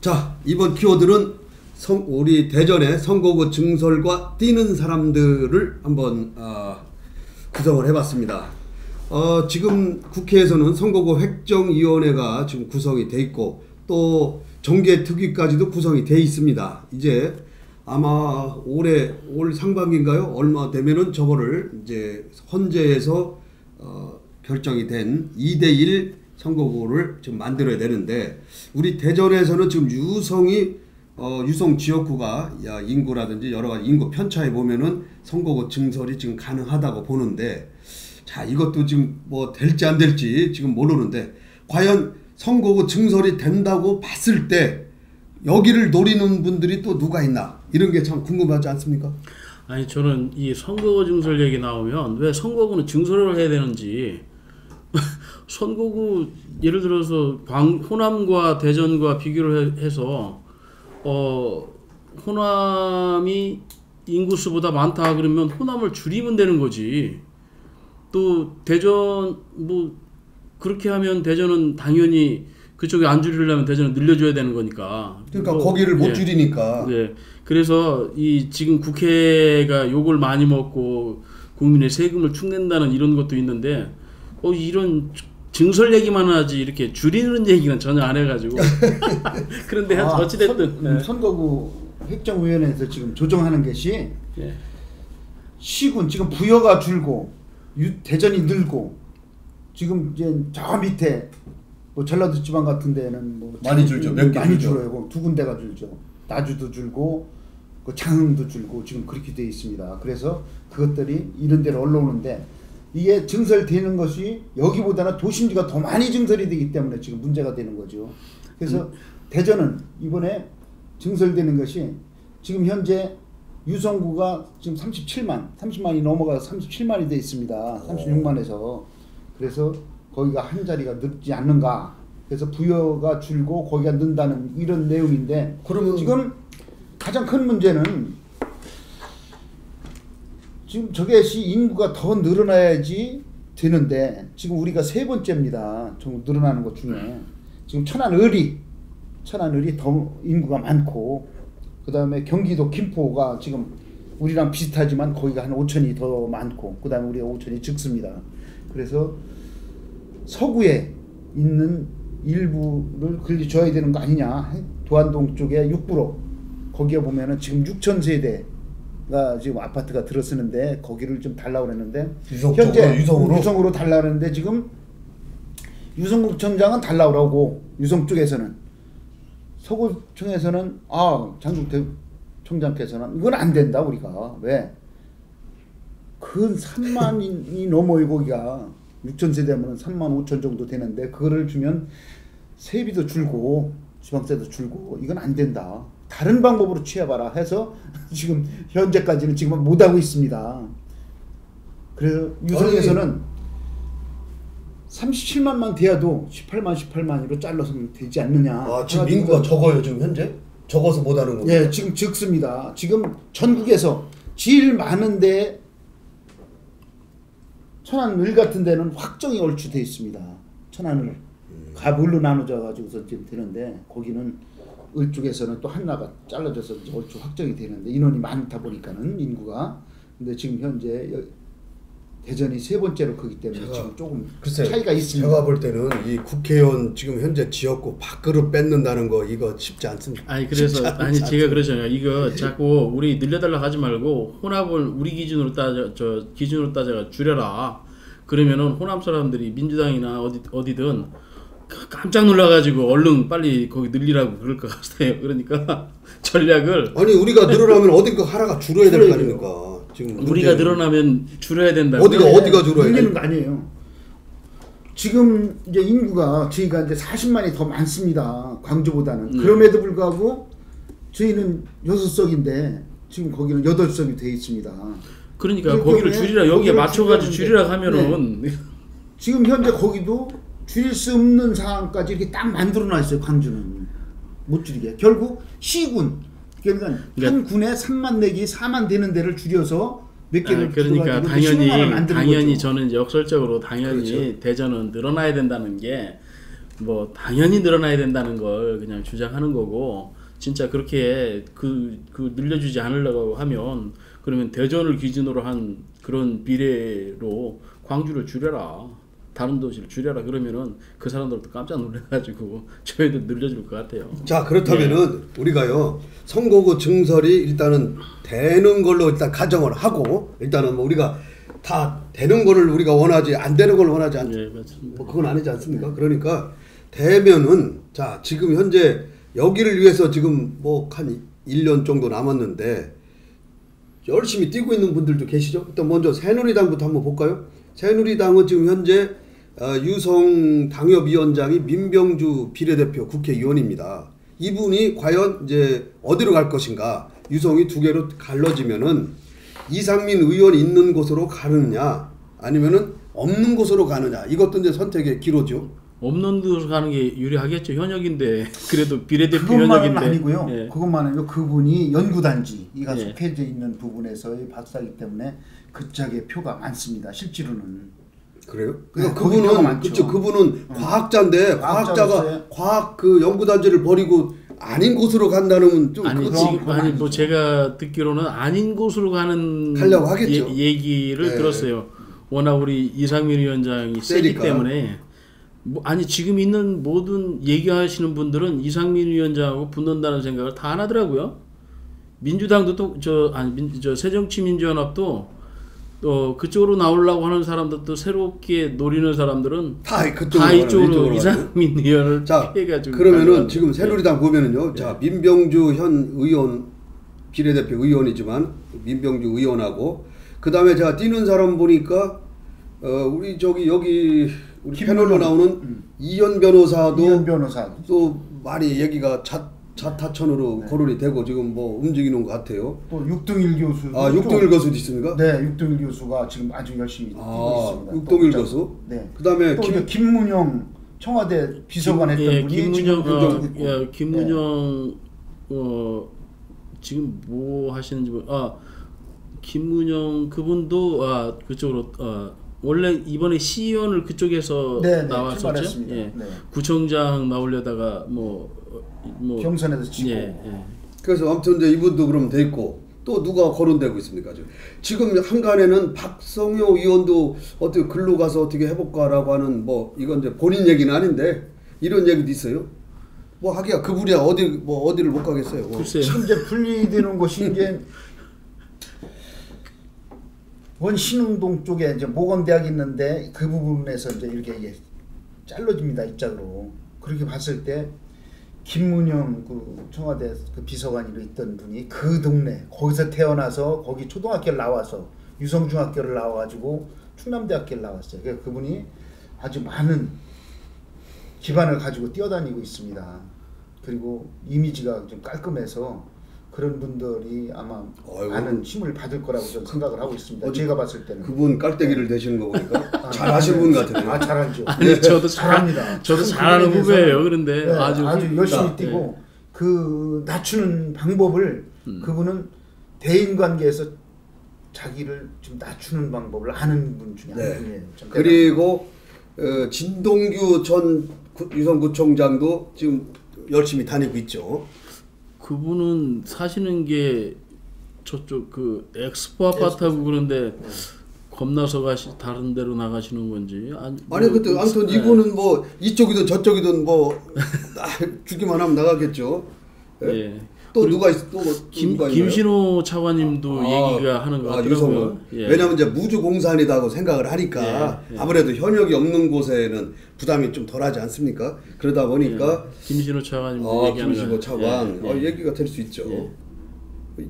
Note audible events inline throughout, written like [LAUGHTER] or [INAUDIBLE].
자 이번 키워드는 성- 우리 대전의 선거구 증설과 뛰는 사람들을 한번 아, 구성을 해봤습니다. 어, 지금 국회에서는 선거구 획정위원회가 지금 구성이 돼 있고 또 정계 특위까지도 구성이 돼 있습니다. 이제 아마 올해 올 상반기인가요? 얼마 되면은 저거를 이제 헌재에서 어, 결정이 된 2대1 선거구를 지금 만들어야 되는데 우리 대전에서는 지금 유성이 어, 유성 지역구가 야, 인구라든지 여러 가지 인구 편차에 보면은 선거구 증설이 지금 가능하다고 보는데 자 이것도 지금 뭐 될지 안 될지 지금 모르는데 과연 선거구 증설이 된다고 봤을 때 여기를 노리는 분들이 또 누가 있나? 이런 게 참 궁금하지 않습니까? 아니 저는 이 선거구 증설 얘기 나오면 왜 선거구는 증설을 해야 되는지. [LAUGHS] 선거구 예를 들어서 광, 호남과 대전과 비교를 해- 해서 어 호남이 인구수보다 많다 그러면 호남을 줄이면 되는 거지. 또 대전 뭐 그렇게 하면 대전은 당연히 그쪽에 안 줄이려면 대전은 늘려줘야 되는 거니까 그러니까 뭐, 거기를 못 예. 줄이니까 네. 그래서 이 지금 국회가 욕을 많이 먹고 국민의 세금을 축낸다는 이런 것도 있는데 어 이런 증설 얘기만 하지 이렇게 줄이는 얘기는 전혀 안 해가지고 [LAUGHS] 그런데 아, 어찌 됐든 선, 음, 선거구 획정위원회에서 지금 조정하는 것이 예. 시군 지금 부여가 줄고 유, 대전이 늘고 지금 이제 저 밑에 뭐 전라도 지방 같은 데는 뭐 많이 장- 줄죠. 몇 개 많이 줄죠. 줄어요. 두 군데가 줄죠. 나주도 줄고 그 장흥도 줄고 지금 그렇게 돼 있습니다. 그래서 그것들이 이런 데로 올라오는데 이게 증설되는 것이 여기보다는 도심지가 더 많이 증설이 되기 때문에 지금 문제가 되는 거죠. 그래서 대전은 이번에 증설되는 것이 지금 현재 유성구가 지금 37만, 30만이 넘어가서 37만이 돼 있습니다. 36만에서 그래서 거기가 한 자리가 늦지 않는가. 그래서 부여가 줄고 거기가 는다는 이런 내용인데 그러면 지금 가장 큰 문제는 지금 저것이 인구가 더 늘어나야지 되는데 지금 우리가 세 번째입니다. 좀 늘어나는 것 중에 지금 천안 을이 천안 을이 더 인구가 많고 그 다음에 경기도 김포가 지금 우리랑 비슷하지만 거기가 한 5천이 더 많고 그 다음에 우리가 5천이 적습니다. 그래서 서구에 있는 일부를 걸려줘야 되는 거 아니냐. 도안동 쪽에 6부로 거기에 보면은 지금 6천 세대가 지금 아파트가 들어서는데 거기를 좀 달라고 그랬는데 유성 쪽으로, 유성으로? 유성으로 달라고 그랬는데 지금 유성구청장은 달라고 그러고 유성 쪽에서는 서구청에서는 아 장국대 총장께서는 이건 안 된다 우리가 왜? 근 3만이 넘어요 거기가 6천 세대면 3만 5천 정도 되는데 그거를 주면 세비도 줄고 지방세도 줄고 이건 안 된다. 다른 방법으로 취해봐라 해서 [LAUGHS] 지금 현재까지는 지금 못 하고 있습니다. 그래서 유성에서는 37만만 돼야도 18만 18만으로 잘라서면 되지 않느냐. 아, 지금 인구가 적어요 지금 현재 적어서 못 하는 겁니다. 예, 지금 적습니다. 지금 전국에서 제일 많은데 천안을 같은 데는 확정이 얼추돼 있습니다. 천안을 가불로 나눠져 가지고서 지금 되는데 거기는 을 쪽에서는 또 하나가 잘라져서 얼추 확정이 되는데 인원이 많다 보니까는 인구가 근데 지금 현재 여- 대전이 세 번째로 크기 때문에 제가- 지금 조금 글쎄 차이가 있습니다. 제가 볼 때는 이 국회의원 지금 현재 지역구 밖으로 뺏는다는 거 이거 쉽지 않습니다. 아니 그래서 아니 않- 제가 그러잖아요. 이거 자꾸 우리 늘려달라 하지 말고 혼합을 우리 기준으로 따져 저 기준으로 따져가 줄여라. 그러면은 호남 사람들이 민주당이나 어디 어디든 그 깜짝 놀라가지고 얼른 빨리 거기 늘리라고 그럴 것 같아요. [LAUGHS] 그러니까 [LAUGHS] 전략을 아니 우리가 늘어나면 어딘가 하나가 줄어야 될 거 아닙니까? 지금 우리가 문제는. 늘어나면 줄여야 된다. 어디가 네, 어디가 줄어야 늘리는 돼? 거 아니에요. 지금 이제 인구가 저희가 이제 40만이 더 많습니다. 광주보다는. 네. 그럼에도 불구하고 저희는 여섯 석인데 지금 거기는 여덟 석이 돼 있습니다. 그러니까 거기를 줄이라 여기에 맞춰가지고 줄이라 하면은 지금 현재 거기도 줄일 수 없는 상황까지 이렇게 딱 만들어 놨어요. 광주는. 못 줄이게. 결국 시군 그러니까 한 그러니까- 군에 3만 내기 4만 되는 데를 줄여서 몇 아, 개를 그러니까 줄여가지고 당연히 당연히 거죠. 저는 역설적으로 당연히 그렇죠. 대전은 늘어나야 된다는 게 뭐 당연히 늘어나야 된다는 걸 그냥 주장하는 거고 진짜 그렇게 그, 그 늘려주지 않으려고 하면 그러면 대전을 기준으로 한 그런 비례로 광주를 줄여라 다른 도시를 줄여라 그러면은 그 사람들도 깜짝 놀래가지고 [LAUGHS] 저희도 늘려줄 것 같아요. 자 그렇다면은 우리가요 선거구 증설이 일단은 되는 걸로 일단 가정을 하고 일단은 뭐 우리가 다 되는 거를 우리가 원하지 안 되는 걸 원하지 않. 예, 맞습니다. 뭐 그건 아니지 않습니까? 그러니까 되면은 자 지금 현재 여기를 위해서 지금 뭐 한 1년 정도 남았는데 열심히 뛰고 있는 분들도 계시죠? 일단 먼저 새누리당부터 한번 볼까요? 새누리당은 지금 현재 어, 유성 당협위원장이 민병주 비례대표 국회의원입니다. 이분이 과연 이제 어디로 갈 것인가? 유성이 두 개로 갈라지면은 이상민 의원 있는 곳으로 가느냐, 아니면은 없는 곳으로 가느냐? 이것도 이제 선택의 기로죠. 없는 데로 가는 게 유리하겠죠. 현역인데 [LAUGHS] 그래도 비례대표 현역인데. 아니고요. 예. 그것만 아니고 그분이 연구단지가 예. 속해져 있는 부분에서의 박사이기 때문에 그 짝의 표가 많습니다. 실제로는 그래요? 네, 그러니까 그분은. 그렇죠. 그분은 과학자인데 과학자가 과학자로서의- 과학 그 연구단지를 버리고 아닌 곳으로 간다는 좀 아니 지금 아니 뭐. 제가 듣기로는 아닌 곳으로 가는 가려고 하겠죠. 예, 얘기를 네. 들었어요. 워낙 우리 이상민 위원장이 세기. 때문에 뭐 아니 지금 있는 모든 얘기하시는 분들은 이상민 위원장하고 붙는다는 생각을 다 안 하더라고요. 민주당도 또 저 아니 민, 저 새정치민주연합도 어 그쪽으로 나오려고 하는 사람들도 새롭게 노리는 사람들은 다 그쪽으로 다 이쪽으로. 이상민 의원을 자 피해가지고 그러면은 지금. 새누리당 보면은요. 자 민병주 현 의원 비례대표 의원이지만 민병주 의원하고 그 다음에 제가 뛰는 사람 보니까 어 우리 저기 여기 우리. 패널로 나오는 음. 이현 변호사도 이현 변호사 또 많이 얘기가 자, 자타천으로 네. 거론이 되고 지금 뭐 움직이는 것 같아요. 또 육동일 교수 아 육동일 교수도 있습니까? 네 육동일 교수가 지금 아주 열심히 뛰고 아, 있습니다. 육동일 또 교수? 네. 그다음에 또 김- 김, 김문영 청와대 비서관 했던 예, 분이 김문영 지금 어, 있고. 예, 김문영 어 지금 뭐 하시는지 모르- 아 김문영 그분도 아 그쪽으로 어 원래 이번에 시의원을 그쪽에서 네, 네, 나왔었죠. 예. 네. 구청장 나오려다가 뭐 뭐 경선에서 지고 예, 예. 그래서 아무튼 이제 이분도 그럼 돼 있고 또 누가 거론되고 있습니까 지금 지금 한간에는 박성효 의원도 어떻게 글로 가서 어떻게 해볼까라고 하는 뭐 이건 이제 본인 얘기는 아닌데 이런 얘기도 있어요. 뭐 하기야 그분이야 어디 뭐 어디를 못 가겠어요. 뭐. 글쎄요. 지금 이제 분리되는 곳이 이제 원 신흥동 쪽에 이제 모건대학 있는데 그 부분에서 이제 이렇게 이게 잘라집니다 입장으로 그렇게 봤을 때 김문영 그 청와대 그 비서관으로 있던 분이 그 동네 거기서 태어나서 거기 초등학교를 나와서 유성중학교를 나와가지고 충남대학교를 나왔어요. 그래서 그분이 아주 많은 기반을 가지고 뛰어다니고 있습니다. 그리고 이미지가 좀 깔끔해서 그런 분들이 아마 어이구. 많은 힘을 받을 거라고 저는 생각을 하고 있습니다. 어디- 제가 봤을 때는 그분 깔때기를 대시는 거 보니까 아, 잘 아시는 분 네. 같은데. 아, 잘 알죠. [LAUGHS] 아니 저도 잘 잘합니다. 저도 참 잘하는 후배예요. 그런데 네, 아주 아주 훌- 열심히 예. 뛰고 그 낮추는 방법을 음. 그분은 대인 관계에서 자기를 좀 낮추는 방법을 아는 분 중에 한 네. 분이에요. 참 그리고 어, 진동규 전 구- 유성구청장도 지금 열심히 다니고 있죠. 그분은 사시는 게 저쪽 그 엑스포 아파트하고 그런데 겁나서 가시 다른 데로 나가시는 건지 아니, 아니 뭐, 그때 아무튼 네. 이분은 뭐 이쪽이든 저쪽이든 뭐 [LAUGHS] 아, 주기만 하면 나가겠죠. 예? 예. 또 누가 있, 또, 또김 누가? 김신호 차관님도 아, 얘기가 하는 것 아, 같더라고요. 유성은. 예. 왜냐하면 이제 무주공산이라고 생각을 하니까 예, 예. 아무래도 현역이 없는 곳에는 부담이 좀 덜하지 않습니까? 그러다 보니까 예. 김신호 차관님도 아 거- 차관 예, 어, 예. 얘기가 될 수 있죠. 예.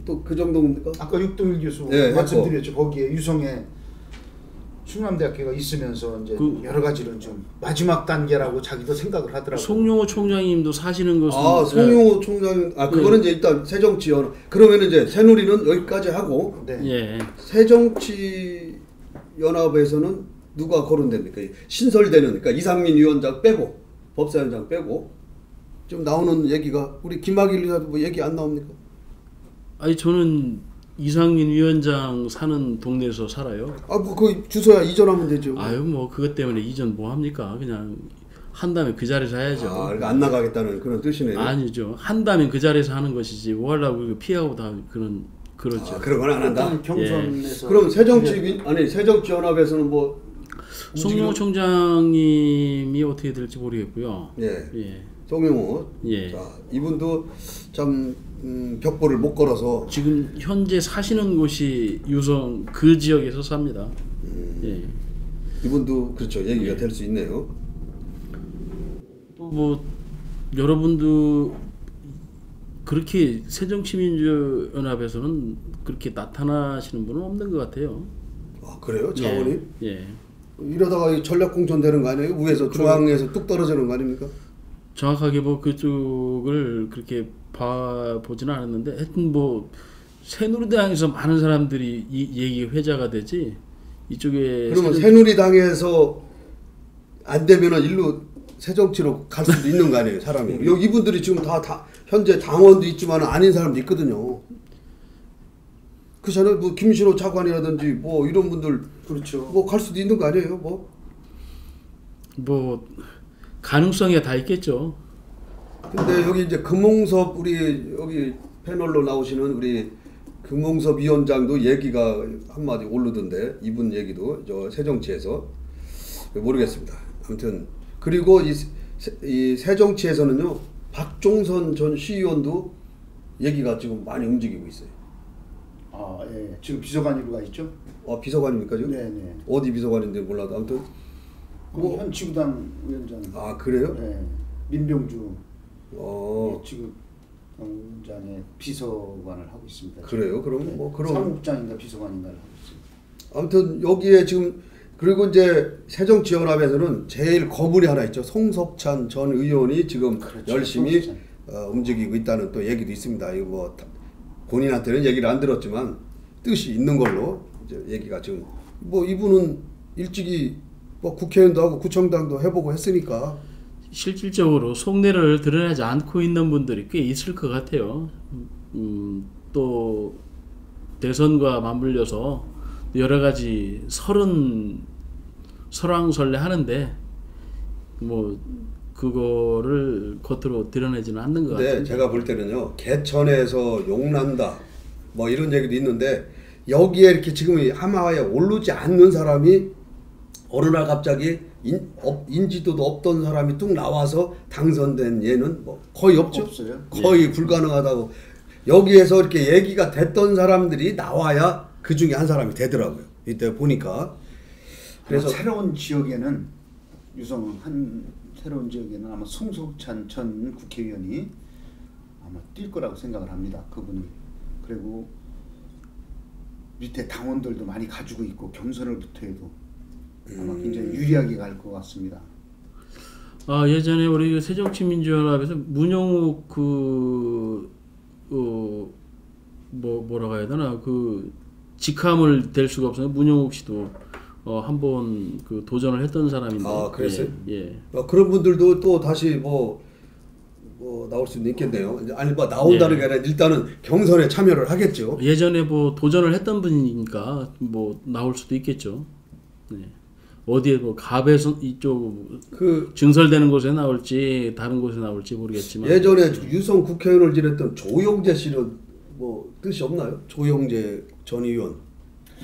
또그 정도입니까? 아까 육동일 교수 예, 말씀드렸죠. 거기에 유성에 충남대학교가 있으면서 이제 그- 여러 가지를 좀 마지막 단계라고 자기도 생각을 하더라고요. 송용호 총장님도 사시는 것은 아 예. 송용호 총장 아 그거는 이제 일단 새정치연 그러면 이제 새누리는 여기까지 하고 네. 예. 새정치 연합에서는 누가 거론됩니까? 신설되는 그러니까 이상민 위원장 빼고 법사위원장 빼고 좀 나오는 얘기가 우리 김학일 의사도 뭐 얘기 안 나옵니까? 아니 저는 이상민 위원장 사는 동네에서 살아요. 아 뭐 그 주소야 이전하면 되죠. 아유 뭐 그것 때문에 이전 뭐 합니까? 그냥 한다면 그 자리에서 해야죠. 아, 그러니까 안 나가겠다는 그런 뜻이네요. 아니죠. 한다면 그 자리에서 하는 것이지 뭐 하려고 이거 피하고 다 그런 그러죠. 아, 그런 건 안 한다. 경선에서 그럼 새정치 아니 새정치연합에서는 뭐 송영호 총장님이 어떻게 될지 모르겠고요. 예. 예. 송영호 예. 자 이분도 참 음, 벽보를 못 걸어서 지금 현재 사시는 곳이 유성 그 지역에서 삽니다. 예. 이분도 그렇죠 얘기가 될수 있네요. 또 뭐 여러분도 그렇게 새정치민주연합에서는 그렇게 나타나시는 분은 없는 것 같아요. 아 그래요 자원이 예. 예. 이러다가 이 전략공천 되는 거 아니에요? 위에서 중앙에서 뚝 떨어지는 거 아닙니까? 정확하게 뭐 그쪽을 그렇게 봐 보지는 않았는데 하여튼 뭐 새누리당에서 많은 사람들이 이 얘기 회자가 되지 이쪽에 그러면 새누리당에서 안 되면은 일로 새정치로 갈 수도 있는 거 아니에요 사람이? 요 이분들이 지금 다, 다 현재 당원도 있지만 아닌 사람도 있거든요. 그잖아요. 뭐 김신호 차관이라든지 뭐 이런 분들 그렇죠. 뭐 갈 수도 있는 거 아니에요? 뭐뭐 가능성이 다 있겠죠. 근데 여기 이제 금홍섭 우리 여기 패널로 나오시는 우리 금홍섭 위원장도 얘기가 한마디 오르던데 이분 얘기도 저 새정치에서 모르겠습니다. 아무튼 그리고 이, 세- 이 새정치에서는요 박종선 전 시의원도 얘기가 지금 많이 움직이고 있어요. 아 예. 지금 비서관으로 가 있죠. 어 비서관입니까 지금? 네네. 어디 비서관인지 몰라도 아무튼 뭐, 현 지구당 위원장. 아 그래요? 네. 민병주 어 예, 지구 당장의 비서관을 하고 있습니다. 그래요? 그럼 뭐 그런 사무국장인가 비서관인가를 하고 있습니다. 아무튼 여기에 지금 그리고 이제 새정치연합에서는 제일 거물이 하나 있죠. 송석찬 전 의원이 지금 그렇죠. 열심히. 어, 움직이고 있다는 또 얘기도 있습니다. 이거 뭐 다- 본인한테는 얘기를 안 들었지만 뜻이 있는 걸로 이제 얘기가 지금 뭐 이분은 일찍이 뭐 국회의원도 하고 구청장도 해보고 했으니까 실질적으로 속내를 드러내지 않고 있는 분들이 꽤 있을 것 같아요. 음, 또 대선과 맞물려서 여러 가지 설은 설왕설래 하는데 뭐 그거를 겉으로 드러내지는 않는 것 같아요. 제가 볼 때는요 개천에서 용난다 뭐 이런 얘기도 있는데 여기에 이렇게 지금 하마에 오르지 않는 사람이 어느 날 갑자기 인, 업, 인지도도 없던 사람이 뚝 나와서 당선된 예는 뭐 거의 없죠. 없어요. 거의 불가능하다고. 여기에서 이렇게 얘기가 됐던 사람들이 나와야 그 중에 한 사람이 되더라고요. 이때 보니까. 그래서 새로운 지역에는 유성 한 새로운 지역에는 아마 송석찬 전 국회의원이 아마 뛸 거라고 생각을 합니다. 그분이. 그리고 밑에 당원들도 많이 가지고 있고 경선을 붙어도 아마 굉장히 유리하게 갈 것 같습니다. 아 예전에 우리 그 새정치민주연합에서 문영욱 그, 그어 뭐 뭐라고 해야 되나 그 직함을 댈 수가 없어요. 문영욱 씨도 어 한번 그 도전을 했던 사람인데. 아, 그랬어요? 예. 예. 어, 그런 분들도 또 다시 뭐, 뭐 나올 수는 있겠네요. 아니 뭐 나온다는 예. 게 아니라 일단은 경선에 참여를 하겠죠. 예전에 뭐 도전을 했던 분이니까 뭐 나올 수도 있겠죠. 네. 어디에 뭐 갑에서 이쪽 그 증설되는 곳에 나올지 다른 곳에 나올지 모르겠지만 예전에 유성 국회의원을 지냈던 조용재 씨는 뭐 뜻이 없나요? 조용재 전 의원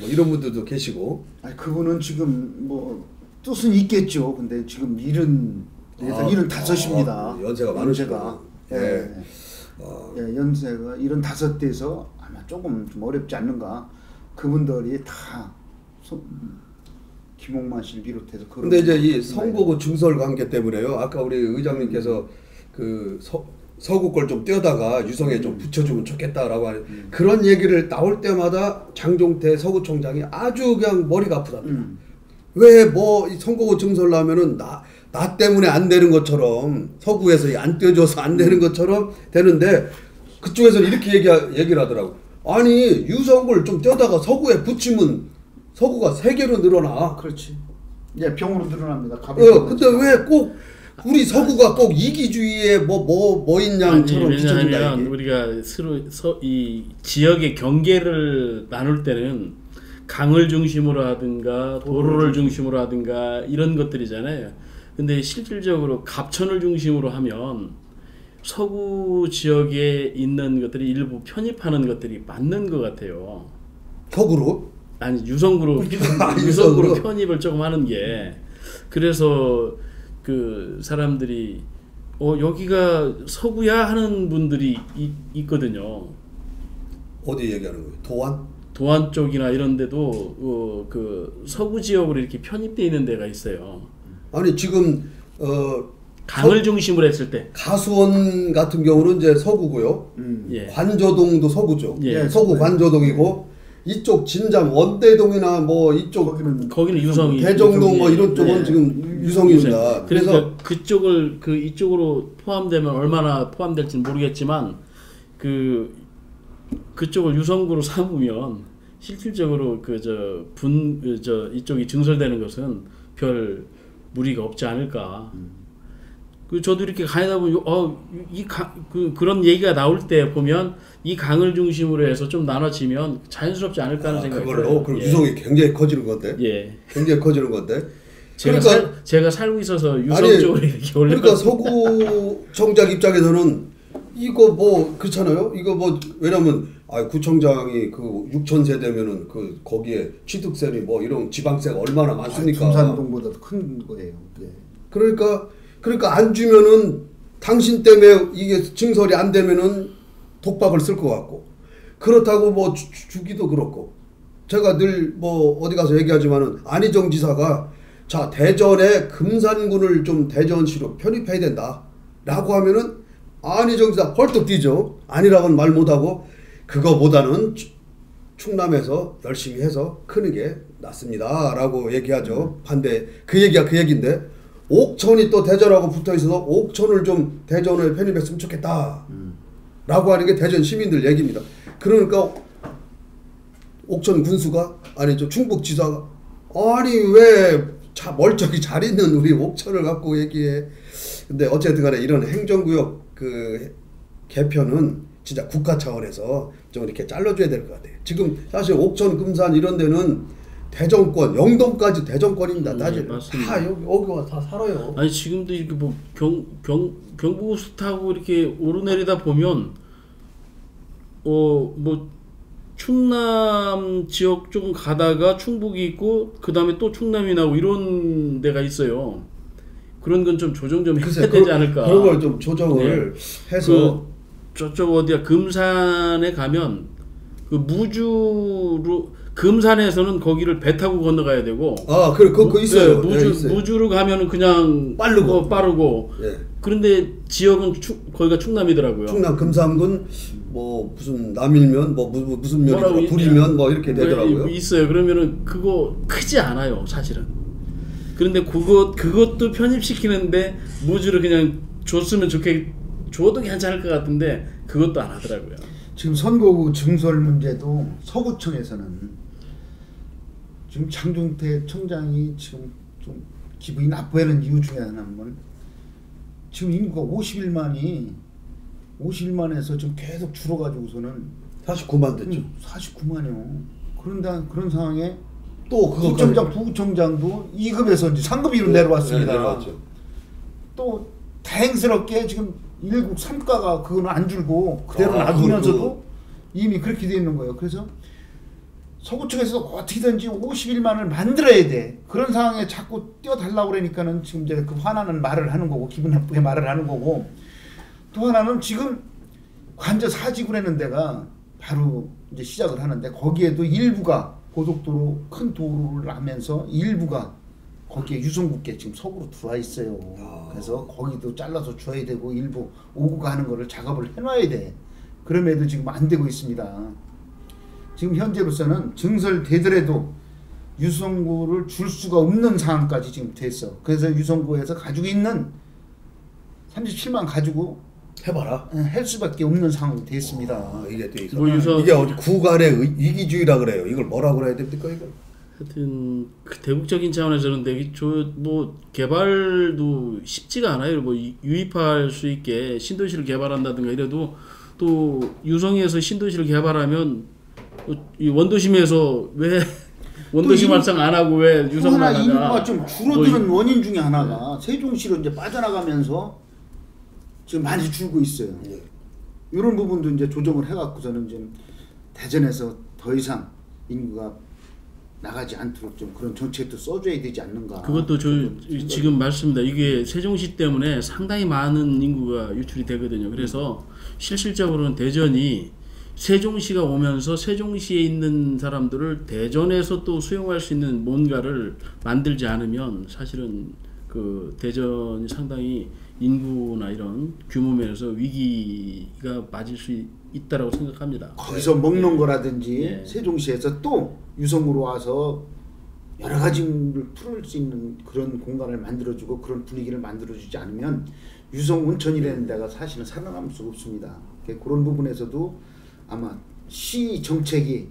뭐 이런 분들도 계시고 아니 그분은 지금 뭐 뜻은 있겠죠. 근데 지금 일은 아, 일은 다섯입니다. 아, 연세가 많으시구나. 예. 예. 예, 연세가 일은 다섯 대에서 아마 조금 좀 어렵지 않는가. 그분들이 다 손- 김홍만 씨를 비롯해서 그런 근데 이제 이 선거구 증설 관계 때문에요. 아까 우리 의장님께서 그 서, 서구 걸 좀 떼어다가 유성에 좀 붙여주면 좋겠다라고 하는 그런 얘기를 나올 때마다 장종태 서구청장이 아주 그냥 머리가 아프다. 음. 왜뭐 선거구 증설하면은 나, 나 때문에 안 되는 것처럼 서구에서 안 떼줘서 안 되는 것처럼 되는데 그쪽에서는 이렇게 얘기, 얘기를 하더라고. 아니 유성을 좀 떼어다가 서구에 붙이면 서구가 세 개로 늘어나. 그렇지. 예, 병으로 늘어납니다. 어, 근데 왜 꼭 우리 서구가 꼭 이기주의에 뭐 뭐 뭐인 양처럼 비춰진다 왜냐하면 이게. 우리가 서로 서, 이 지역의 경계를 나눌 때는 강을 중심으로 하든가 도로를 중심으로 하든가 이런 것들이잖아요. 근데 실질적으로 갑천을 중심으로 하면 서구 지역에 있는 것들이 일부 편입하는 것들이 맞는 것 같아요. 서구로 아니 유성구로 [LAUGHS] 아, 유성구로 유성구로. 편입을 조금 하는 게 그래서 그 사람들이 어 여기가 서구야 하는 분들이 이- 있거든요. 어디 얘기하는 거예요? 도안? 도안 쪽이나 이런 데도 어, 그 서구 지역으로 이렇게 편입돼 있는 데가 있어요. 아니 지금 어 강을 중심으로 했을 때. 가수원 같은 경우는 이제 서구고요. 음. 예. 관저동도 서구죠. 예. 서구 관저동이고 이쪽 진장 원대동이나 뭐 이쪽 거기는 거기는 유성이 대정동 뭐 이런 쪽은 예. 지금 유성입니다. 그래서 그래서 그쪽을 그 이쪽으로 포함되면 얼마나 포함될지는 모르겠지만 그 그쪽을 유성구로 [LAUGHS] 삼으면 실질적으로 그 저 분저 이쪽이 증설되는 것은 별 무리가 없지 않을까. 그 저도 이렇게 가다 보면 어이그 그런 얘기가 나올 때 보면 이 강을 중심으로 해서 좀 나눠지면 자연스럽지 않을까 하는 아, 생각이 그걸로 들어요. 그럼 예. 유성이 굉장히 커지는 건데. 예. 굉장히 커지는 건데. 제가 그러니까- 살 제가 살고 있어서 유성 아니, 쪽으로 이렇게 올려. 그러니까 서구 청장 입장에서는 이거 뭐 그렇잖아요. 이거 뭐 왜냐면 아 구청장이 그 6천 세대면은 그 거기에 취득세니 뭐 이런 지방세가 얼마나 많습니까? 중산동보다 큰 거예요. 네. 그러니까 그러니까 안 주면은 당신 때문에 이게 증설이 안 되면은 독박을 쓸 것 같고. 그렇다고 뭐 주, 주- 주기도 그렇고. 제가 늘 뭐 어디 가서 얘기하지만은 안희정 지사가 자 대전에 금산군을 좀 대전시로 편입해야 된다라고 하면은 안희정 지사 벌떡 뛰죠. 아니라고는 말 못하고 그거보다는 추- 충남에서 열심히 해서 크는 게 낫습니다라고 얘기하죠. 반대. 그 얘기가 그 얘기인데 옥천이 또 대전하고 붙어 있어서 옥천을 좀 대전에 편입했으면 좋겠다. 라고 하는 게 대전 시민들 얘기입니다. 그러니까 옥천 군수가 아니 저 충북 지사가 아니 왜 자 멀쩡히 잘 있는 우리 옥천을 갖고 얘기해. 근데 어쨌든 간에 이런 행정구역 그 개편은 진짜 국가 차원에서 좀 이렇게 잘라줘야 될 것 같아요. 지금 사실 옥천, 금산 이런 데는 대전권, 영동까지 대전권입니다. 음, 사실 맞습니다. 다 여기 여기 와서 다 살아요. 아니 지금도 이렇게 뭐 경 경 경부고속 타고 이렇게 오르내리다 보면 어 뭐 충남 지역 좀 가다가 충북이 있고 그 다음에 또 충남이 나고 이런 데가 있어요. 그런 건 좀 조정 좀 해야 글쎄, 되지 그런- 않을까. 그런 걸 좀 조정을 해서 그 저쪽 어디야 금산에 가면 그 무주로 금산에서는 거기를 배 타고 건너가야 되고 아, 그, 그, 그 있어요. 네, 네, 무주 있어요. 무주로 가면은 그냥 빠르고. 어, 빠르고 예. 그런데 지역은 충, 거기가 충남이더라고요. 충남 금산군 뭐 무슨 남일면 뭐 무- 무슨 뭐라고 면이더라 이- 부리면 뭐 이렇게 되더라고요. 네, 있어요. 그러면은 그거 크지 않아요, 사실은. 그런데 그것 그것도 편입시키는데 무주를 그냥 줬으면 좋겠 줘도 괜찮을 것 같은데 그것도 안 하더라고요. 지금 선거구 증설 문제도 서구청에서는 지금 장중태 청장이 지금 좀 기분이 나빠하는 이유 중에 하나는 지금 인구가 51만이 51만에서 지금 계속 줄어가지고서는 49만 됐죠. 49만이요. 그런데 그런 상황에 또 구청장, 부구청장도 2급에서 이제 3급으로 내려왔습니다. 네, 내려왔죠. 또 다행스럽게 지금 일국 삼가가 그거는 안 줄고 그대로 아, 놔두면서도 이미 그렇게 돼 있는 거예요. 그래서 서구청에서 어떻게든지 51만을 만들어야 돼. 그런 상황에 자꾸 뛰어달라고 그러니까는 지금 이제 그 화나는 말을 하는 거고 기분 나쁘게 말을 하는 거고 또 하나는 지금 관저 사지구라는 데가 바로 이제 시작을 하는데 거기에도 일부가 고속도로 큰 도로를 하면서 일부가 거기에 유성국계 지금 서구로 들어와 있어요. 아. 그래서 거기도 잘라서 줘야 되고 일부 오고 가는 거를 작업을 해놔야 돼. 그럼에도 지금 안 되고 있습니다. 지금 현재로서는 증설되더라도 유성구를 줄 수가 없는 상황까지 지금 됐어. 그래서 유성구에서 가지고 있는 37만 가지고 해봐라. 할 수밖에 없는 상황이 됐습니다. 아, 이게 또 있어. 뭐 유서- 이게 어디 구간의 의- 이기주의라 그래요. 이걸 뭐라 그래야 됩니까 이걸? 하여튼 그 대국적인 차원에서는 되게 저뭐 개발도 쉽지가 않아요. 뭐 유- 유입할 수 있게 신도시를 개발한다든가 이래도 또 유성에서 신도시를 개발하면 또 이 원도심에서 왜 원도심 이- 활성 안 하고 왜또 유성만 하나 인구가 하냐? 좀뭐 줄어드는 원인 중에 하나가 세종시로 이제 빠져나가면서 지금 많이 줄고 있어요. 이런 부분도 이제 조정을 해갖고서는 좀 대전에서 더 이상 인구가 나가지 않도록 좀 그런 정책도 써줘야 되지 않는가. 그것도 저 지금 말씀입니다. 이게 세종시 때문에 상당히 많은 인구가 유출이 되거든요. 그래서 실질적으로는 대전이 세종시가 오면서 세종시에 있는 사람들을 대전에서 또 수용할 수 있는 뭔가를 만들지 않으면 사실은 그 대전이 상당히 인구나 이런 규모 면에서 위기가 맞을 수 있- 있다라고 생각합니다. 거기서 먹는 거라든지 예. 세종시에서 또 유성으로 와서 여러 가지를 풀을 수 있는 그런 공간을 만들어주고 그런 분위기를 만들어주지 않으면 유성 온천이라는 데가 사실은 살아남을 수가 없습니다. 그러니까 그런 부분에서도 아마 시 정책이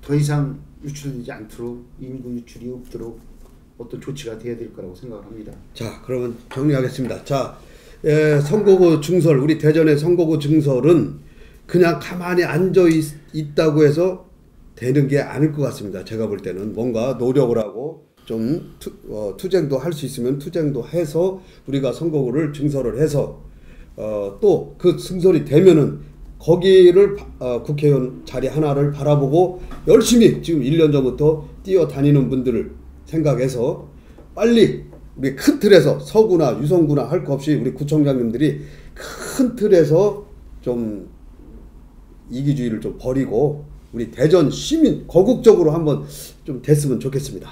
더 이상 유출되지 않도록 인구 유출이 없도록 어떤 조치가 돼야 될 거라고 생각합니다. 자, 그러면 정리하겠습니다. 자, 에, 선거구 증설, 우리 대전의 선거구 증설은 그냥 가만히 앉아 있, 다고 해서 되는 게 아닐 것 같습니다. 제가 볼 때는 뭔가 노력을 하고 좀 투, 어, 투쟁도 할 수 있으면 투쟁도 해서 우리가 선거구를 증설을 해서 어, 또 그 증설이 되면은 거기를 바- 어, 국회의원 자리 하나를 바라보고 열심히 지금 1년 전부터 뛰어다니는 분들을 생각해서 빨리 우리 큰 틀에서 서구나 유성구나 할거 없이 우리 구청장님들이 큰 틀에서 좀 이기주의를 좀 버리고 우리 대전 시민 거국적으로 한번 좀 됐으면 좋겠습니다.